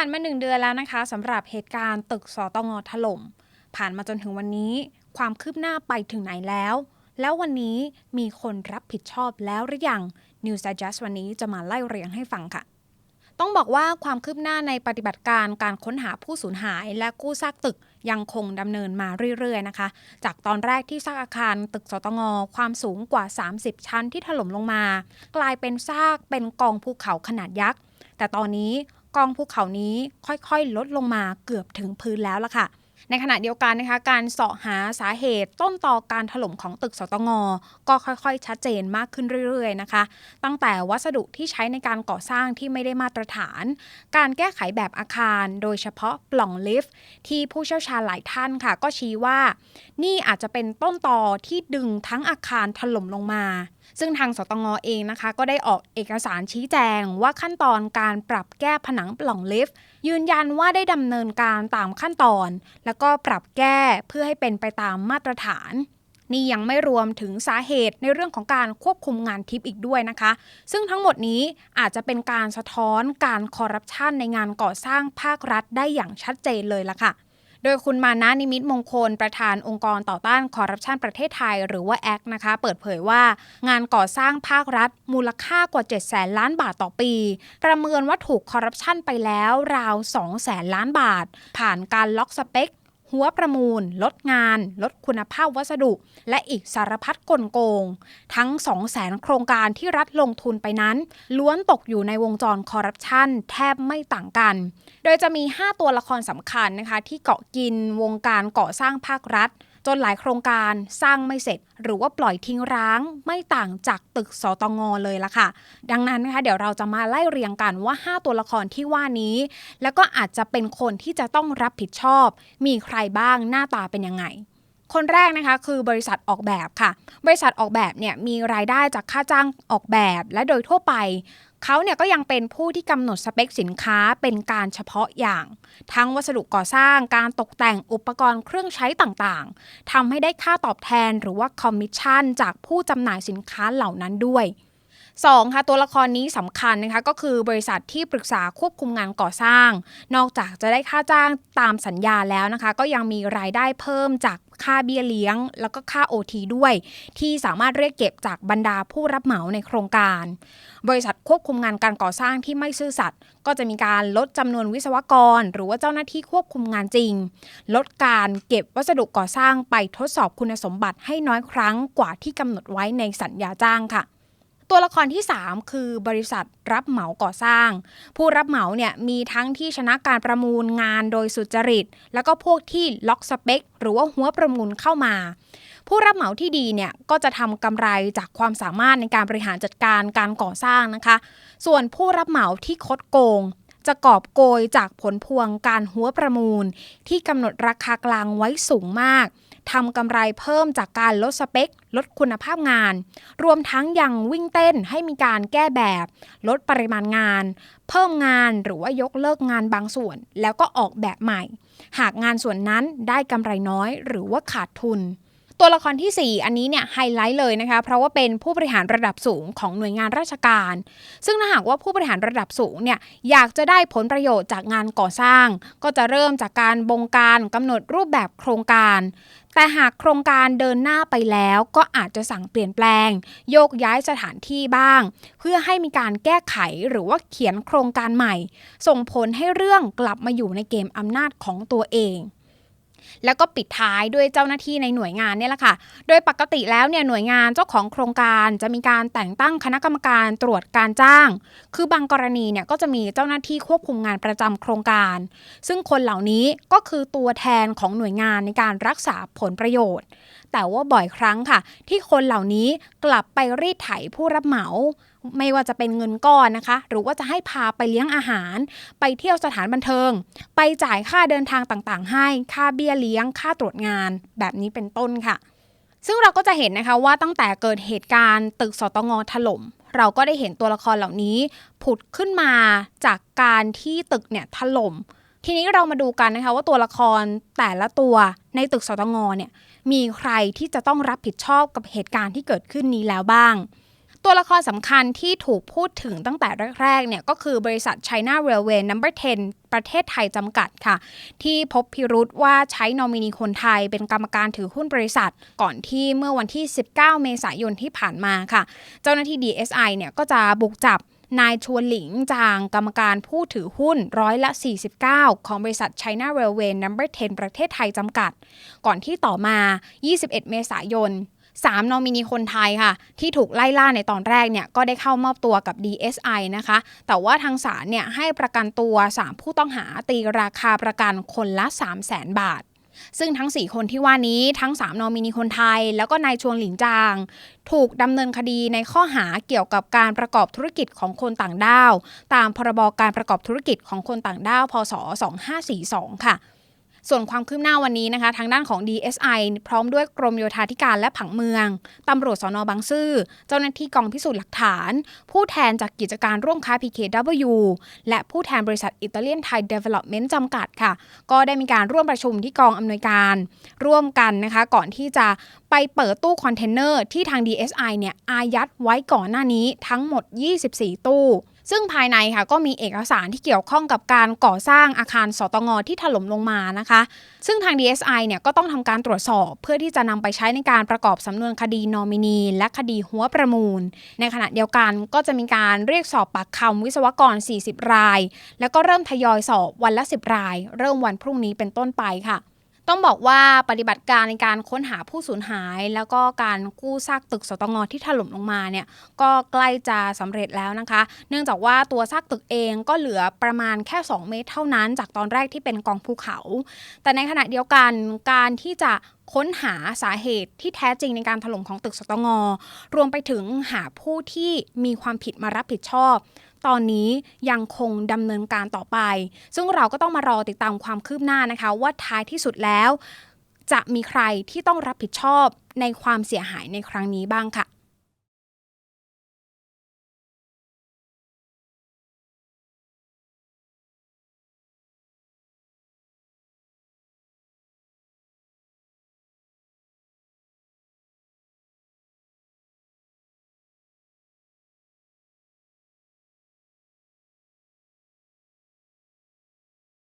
ผ่านมาหนึ่งเดือนแล้วนะคะสำหรับเหตุการณ์ตึกสตงถล่ม ผ่านมาจนถึงวันนี้ ความคืบหน้าไปถึงไหนแล้ว แล้ววันนี้มีคนรับผิดชอบแล้วหรือยัง News Digest วันนี้จะมาไล่เรียงให้ฟังค่ะ ต้องบอกว่าความคืบหน้าในปฏิบัติการการค้นหาผู้สูญหายและกู้ซากตึกยังคงดำเนินมาเรื่อยๆนะคะ จากตอนแรกที่ซากอาคารตึกสตงความสูงกว่า 30 ชั้นที่ถล่มลงมา กลายเป็นซากเป็นกองภูเขาขนาดยักษ์แต่ตอนนี้ กองภูเขานี้ค่อยๆ ลดลงมาเกือบถึงพื้นแล้วล่ะค่ะ ในขณะเดียวกันนะคะการเสาะหาสาเหตุต้นต่อการถล่มของตึกสตงก็ค่อยๆ ชัดเจนมากขึ้นเรื่อยๆนะคะ ตั้งแต่วัสดุที่ใช้ในการก่อสร้างที่ไม่ได้มาตรฐาน การแก้ไขแบบอาคาร โดยเฉพาะปล่องลิฟต์ที่ผู้เชี่ยวชาญหลายท่านค่ะ ก็ชี้ว่า นี่อาจจะเป็นต้นต่อที่ดึงทั้งอาคารถล่มลงมา ซึ่งทางสตงเองนะคะ ก็ได้ออกเอกสารชี้แจงว่าขั้นตอนการปรับแก้ผนังปล่องลิฟต์ ยืนยันว่าได้ดำเนินการตามขั้นตอน แล้วก็ปรับแก้เพื่อให้เป็นไปตามมาตรฐาน นี่ยังไม่รวมถึงสาเหตุในเรื่องของการควบคุมงานทิปอีกด้วยนะคะ ซึ่งทั้งหมดนี้อาจจะเป็นการสะท้อนการคอร์รัปชันในงานก่อสร้างภาครัฐได้อย่างชัดเจนเลยล่ะค่ะ โดยคุณมานะนิมิตมงคลประธานองค์กรต่อต้านคอร์รัปชันประเทศไทยหรือว่าแอคนะคะเปิดเผยว่า งานก่อสร้างภาครัฐ มูลค่ากว่า7แสนล้านบาทต่อปี ประเมินว่าถูกคอร์รัปชันไปแล้วราว2แสนล้านบาท ผ่านการล็อกสเปค หัวประมูล ลดงาน ลดคุณภาพวัสดุ และอีกสารพัดกลโกง ทั้ง 2 0 0แสนโครงการที่รัฐลงทุนไปนั้น ล้วนตกอยู่ในวงจรคอร์รัปชันแทบไม่ต่างกัน โดยจะมี 5 ตัวละครสำคัญนะคะ ที่เกาะกินวงการก่อสร้างภาครัฐ จนหลายโครงการสร้างไม่เสร็จ หรือว่าปล่อยทิ้งร้างไม่ต่างจากตึกสตงเลยละค่ะ ดังนั้นนะคะเดี๋ยวเราจะมาไล่เรียงกันว่า 5 ตัวละครที่ว่านี้ แล้วก็อาจจะเป็นคนที่จะต้องรับผิดชอบ มีใครบ้างหน้าตาเป็นยังไง คนแรกนะคะคือบริษัทออกแบบค่ะ บริษัทออกแบบเนี่ยมีรายได้จากค่าจ้างออกแบบและโดยทั่วไปเขาเนี่ยก็ยังเป็นผู้ที่กำหนดสเปคสินค้าเป็นการเฉพาะอย่าง ทั้งวัสดุก่อสร้างการตกแต่งอุปกรณ์เครื่องใช้ต่างๆทำให้ได้ค่าตอบแทนหรือว่าคอมมิชชั่นจากผู้จำหน่ายสินค้าเหล่านั้นด้วย 2ค่ะตัวละครนี้สำคัญนะคะก็คือบริษัทที่ปรึกษาควบคุมงานก่อสร้าง นอกจากจะได้ค่าจ้างตามสัญญาแล้วนะคะ ก็ยังมีรายได้เพิ่มจากค่าเบี้ยเลี้ยง แล้วก็ค่า OT ด้วย ที่สามารถเรียกเก็บจากบรรดาผู้รับเหมาในโครงการ บริษัทควบคุมงานการก่อสร้างที่ไม่ซื่อสัตย์ก็จะมีการลดจำนวนวิศวกร หรือว่าเจ้าหน้าที่ควบคุมงานจริง ลดการเก็บวัสดุก่อสร้างไปทดสอบคุณสมบัติให้น้อยครั้งกว่าที่กำหนดไว้ในสัญญาจ้างค่ะ ตัวละครที่ 3 คือบริษัทรับเหมาก่อสร้าง ผู้รับเหมาเนี่ยมีทั้งที่ชนะการประมูลงานโดยสุจริต แล้วก็พวกที่ล็อกสเปค หรือว่าหัวประมูลเข้ามา ผู้รับเหมาที่ดีเนี่ยก็จะทำกำไรจากความสามารถในการบริหารจัดการการก่อสร้างนะคะ ส่วนผู้รับเหมาที่คดโกง จะกอบโกยจากผลพวงการหัวประมูล ที่กำหนดราคากลางไว้สูงมากทำกำไรเพิ่มจากการลดสเปค ลดคุณภาพงาน รวมทั้งยังวิ่งเต้นให้มีการแก้แบบ ลดปริมาณงาน เพิ่มงานหรือว่ายกเลิกงานบางส่วน แล้วก็ออกแบบใหม่ หากงานส่วนนั้นได้กำไรน้อยหรือว่าขาดทุน ตัวละครที่ 4 อันนี้เนี่ยไฮไลท์เลยนะคะเพราะว่าเป็นผู้บริหารระดับสูงของหน่วยงานราชการ ซึ่งถ้าหากว่าผู้บริหารระดับสูงเนี่ยอยากจะได้ผลประโยชน์จากงานก่อสร้าง ก็จะเริ่มจากการบงการกำหนดรูปแบบโครงการ แต่หากโครงการเดินหน้าไปแล้วก็อาจจะสั่งเปลี่ยนแปลง โยกย้ายสถานที่บ้าง เพื่อให้มีการแก้ไขหรือว่าเขียนโครงการใหม่ ส่งผลให้เรื่องกลับมาอยู่ในเกมอำนาจของตัวเอง แล้วก็ปิดท้ายด้วยเจ้าหน้าที่ในหน่วยงานเนี่ยแหละค่ะ โดยปกติแล้วเนี่ยหน่วยงานเจ้าของโครงการจะมีการแต่งตั้งคณะกรรมการตรวจการจ้าง คือบางกรณีเนี่ยก็จะมีเจ้าหน้าที่ควบคุมงานประจำโครงการ ซึ่งคนเหล่านี้ก็คือตัวแทนของหน่วยงานในการรักษาผลประโยชน์ แต่ว่าบ่อยครั้งค่ะ ที่คนเหล่านี้กลับไปรีดไถผู้รับเหมา ไม่ว่าจะเป็นเงินก้อนนะคะ หรือว่าจะให้พาไปเลี้ยงอาหาร ไปเที่ยวสถานบันเทิง ไปจ่ายค่าเดินทางต่างๆ ให้ ค่าเบี้ยเลี้ยง ค่าตรวจงาน แบบนี้เป็นต้นค่ะ ซึ่งเราก็จะเห็นนะคะว่าตั้งแต่เกิดเหตุการณ์ตึกสตงถล่ม เราก็ได้เห็นตัวละครเหล่านี้ ผุดขึ้นมาจากการที่ตึกเนี่ยถล่ม ทีนี้เรามาดูกันนะคะว่าตัวละครแต่ละตัวในตึกสตงเนี่ยมีใครที่จะต้องรับผิดชอบกับเหตุการณ์ที่เกิดขึ้นนี้แล้วบ้าง ตัวละครสำคัญที่ถูกพูดถึงตั้งแต่แรกๆเนี่ยก็คือบริษัท China Railway Number 10 ประเทศไทยจำกัดค่ะ ที่พบพิรุษว่าใช้นอมินีคนไทยเป็นกรรมการถือหุ้นบริษัท ก่อนที่เมื่อวันที่ 19 เมษายนที่ผ่านมาค่ะ เจ้าหน้าที่ DSI เนี่ยก็จะบุกจับนายชวนหลิงจางกรรมการผู้ถือหุ้นร้อยละ 49 ของบริษัท China Railway Number 10 ประเทศไทยจำกัด ก่อนที่ต่อมา 21 เมษายน 3นอมินีคนไทยค่ะ ที่ถูกไล่ล่าในตอนแรกเนี่ยก็ได้เข้ามอบตัวกับ DSI นะคะ แต่ว่าทางศาลเนี่ยให้ประกันตัว 3 ผู้ต้องหาตีราคาประกันคนละ 3 0 0 0 0 0 บาท ซึ่งทั้ง 4 คนที่ว่านี้ทั้ง 3นอมินีคนไทย แล้วก็นายชวงหลินจาง ถูกดำเนินคดีในข้อหาเกี่ยวกับการประกอบธุรกิจของคนต่างด้าว ตามพรบการประกอบธุรกิจของคนต่างด้าวพศ 2542 ค่ะ ส่วนความคืบหน้าวันนี้นะคะ ทางด้านของ DSI พร้อมด้วยกรมโยธาธิการและผังเมืองตำรวจสนบางซื่อ เจ้าหน้าที่กองพิสูจน์หลักฐาน ผู้แทนจากกิจการร่วมค้า PKW และผู้แทนบริษัทอิตาเลียนไทยเดเวล็อปเมนต์จำกัดค่ะ ก็ได้มีการร่วมประชุมที่กองอำนวยการร่วมกันนะคะ ก่อนที่จะไปเปิดตู้คอนเทนเนอร์ที่ทาง DSI เนี่ยอายัดไว้ก่อนหน้านี้ทั้งหมด 24 ตู้ ซึ่งภายในค่ะก็มีเอกสารที่เกี่ยวข้องกับการก่อสร้างอาคารสตงที่ถล่มลงมานะคะ ซึ่งทาง DSI เนี่ยก็ต้องทำการตรวจสอบเพื่อที่จะนำไปใช้ในการประกอบสำนวนคดีนอมินี และคดีหัวประมูล ในขณะเดียวกันก็จะมีการเรียกสอบปากคำวิศวกร 40 ราย แล้วก็เริ่มทยอยสอบวันละ 10 ราย เริ่มวันพรุ่งนี้เป็นต้นไปค่ะ ต้องบอกว่าปฏิบัติการในการค้นหาผู้สูญหาย แล้วก็การกู้ซากตึกสตงที่ถล่มลงมาเนี่ยก็ใกล้จะสำเร็จแล้วนะคะ เนื่องจากว่าตัวซากตึกเองก็เหลือประมาณแค่ 2 เมตรเท่านั้น จากตอนแรกที่เป็นกองภูเขา แต่ในขณะเดียวกันการที่จะค้นหาสาเหตุที่แท้จริงในการถล่มของตึกสตงรวมไปถึงหาผู้ที่มีความผิดมารับผิดชอบ ตอนนี้ยังคงดำเนินการต่อไป ซึ่งเราก็ต้องมารอติดตามความคืบหน้านะคะ ว่าท้ายที่สุดแล้ว จะมีใครที่ต้องรับผิดชอบในความเสียหายในครั้งนี้บ้างค่ะ